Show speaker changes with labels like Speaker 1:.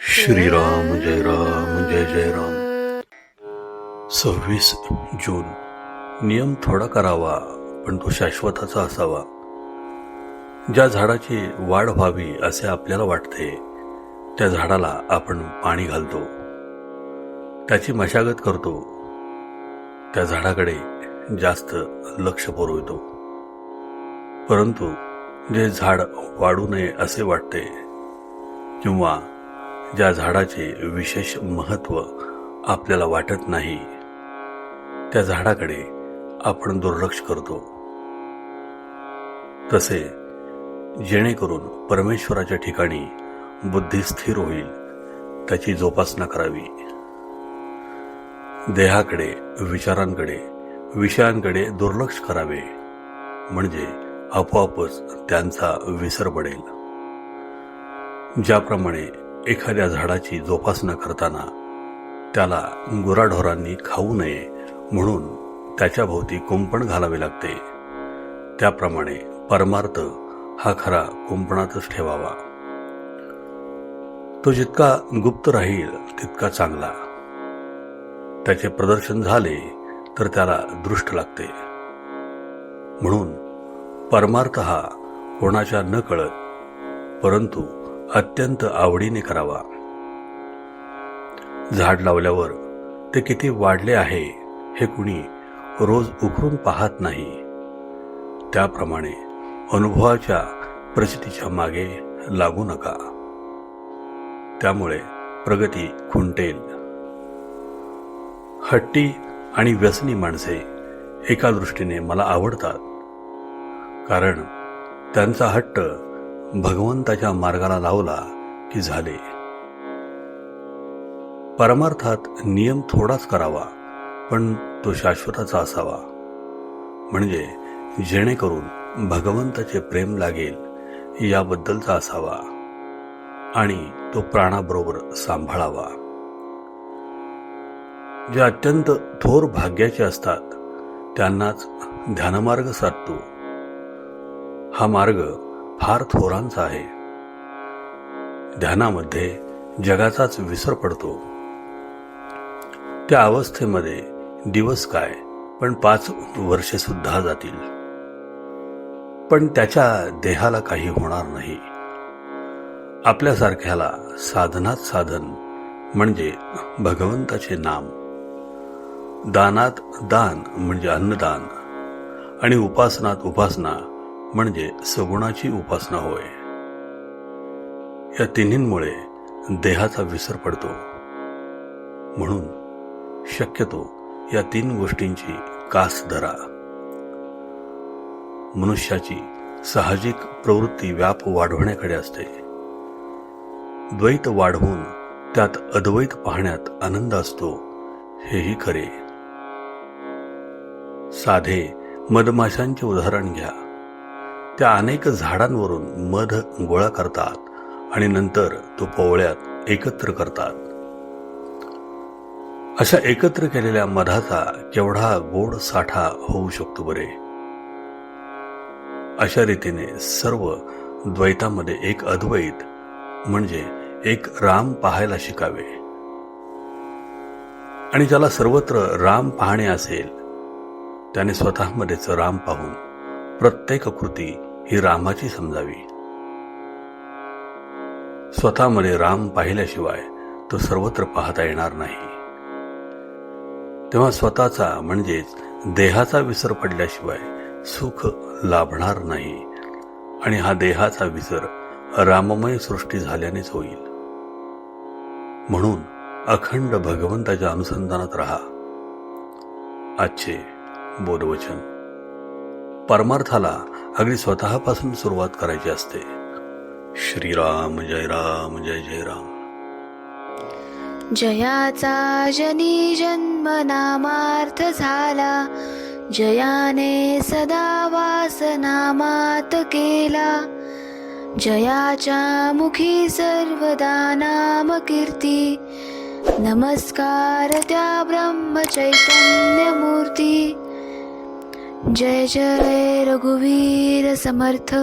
Speaker 1: श्रीराम जय राम जय जय राम। सव्वीस जून. नियम थोडा करावा पण तो शाश्वताचा असावा. ज्या झाडाची वाढ व्हावी असे आपल्याला वाटते त्या झाडाला आपण पाणी घालतो. त्याची मशागत करतो. त्या झाडाकडे जास्त लक्ष पुरवितो. परंतु जे झाड वाढू नये असे वाटते किंवा ज्या झाडाचे विशेष महत्त्व आपल्याला वाटत नाही त्या झाडाकडे आपण दुर्लक्ष करतो. तसे जेणेकरून परमेश्वराच्या ठिकाणी बुद्धी स्थिर होईल त्याची जोपासना करावी. देहाकडे विचारांकडे विषयांकडे दुर्लक्ष करावे. म्हणजे आपोआपच त्यांचा विसर पडेल. ज्याप्रमाणे एखाद्या झाडाची जोपासना करताना त्याला गुराढोरांनी खाऊ नये म्हणून त्याच्या भोवती कुंपण घालावे लागते त्याप्रमाणे परमार्थ हा खरा कुंपणातच ठेवावा. तो जितका गुप्त राहील तितका चांगला. त्याचे प्रदर्शन झाले तर त्याला दृष्ट लागते. म्हणून परमार्थ हा कोणाच्या न कळत परंतु अत्यंत आवडीने करावा. झाड लावल्यावर ते किती वाढले आहे हे कुणी रोज उकरून पाहत नाही. त्याप्रमाणे अनुभवाच्या प्रसिद्धीच्या मागे लागू नका. त्यामुळे प्रगती खुंटेल. हट्टी आणि व्यसनी माणसे एका दृष्टीने मला आवडतात. कारण त्यांचा हट्ट भगवंताच्या मार्गाला लावला की झाले. परमार्थात नियम थोडाच करावा पण तो शाश्वताचा असावा. म्हणजे जेणेकरून भगवंताचे प्रेम लागेल याबद्दलचा असावा आणि तो प्राणाबरोबर सांभाळावा. जे अत्यंत थोर भाग्याचे असतात त्यांनाच ध्यानमार्ग साधतो. हा मार्ग फार थोरांचा आहे. ध्यानामध्ये जगाचाच विसर पडतो. त्या अवस्थेमध्ये दिवस काय पण पाच वर्षे सुद्धा जातील. पण त्याच्या देहाला काही होणार नाही. आपल्यासारख्याला साधनात साधन म्हणजे भगवंताचे नाम. दानात दान म्हणजे अन्नदान. आणि उपासनात उपासना म्हणजे सगुणाची उपासना होय. या तिन्हींमुळे देहाचा विसर पडतो. म्हणून शक्यतो या तीन गोष्टींची कास धरा. मनुष्याची साहजिक प्रवृत्ती व्याप वाढवण्याकडे असते. द्वैत वाढवून त्यात अद्वैत पाहण्यात आनंद असतो हेही खरे. साधे मधमाशांचे उदाहरण घ्या. त्या अनेक झाडांवरून मध गोळा करतात आणि नंतर तो पोवळ्यात एकत्र करतात. अशा एकत्र केलेल्या मधाचा केवढा गोड साठा होऊ शकतो बरे? अशा रीतीने सर्व द्वैतामध्ये एक अद्वैत म्हणजे एक राम पाहायला शिकावे. आणि ज्याला सर्वत्र राम पाहणे असेल त्याने स्वतःमध्येच राम पाहून प्रत्येक कृती ही रामाची समजावी. स्वतःमध्ये राम पाहिल्याशिवाय तो सर्वत्र पाहता येणार नाही. तेव्हा स्वतःचा म्हणजेच देहाचा विसर पडल्याशिवाय सुख लाभणार नाही आणि हा देहाचा विसर राममय सृष्टी झाल्यानेच होईल. म्हणून अखंड भगवंताच्या अनुसंधानात राहा. आजचे बोधवचन. परमार्थाला अगदी स्वतःपासून सुरुवात करायची असते. श्रीराम जय राम जय जय राम.
Speaker 2: जयाचा जनी जन्म नामार्थ झाला. जयाने सदा वास नामात केला. जयाच्या मुखी सर्वदा नाम कीर्ती. नमस्कार त्या ब्रह्म चैतन्य मूर्ती जय जय रघुवीर समर्थ।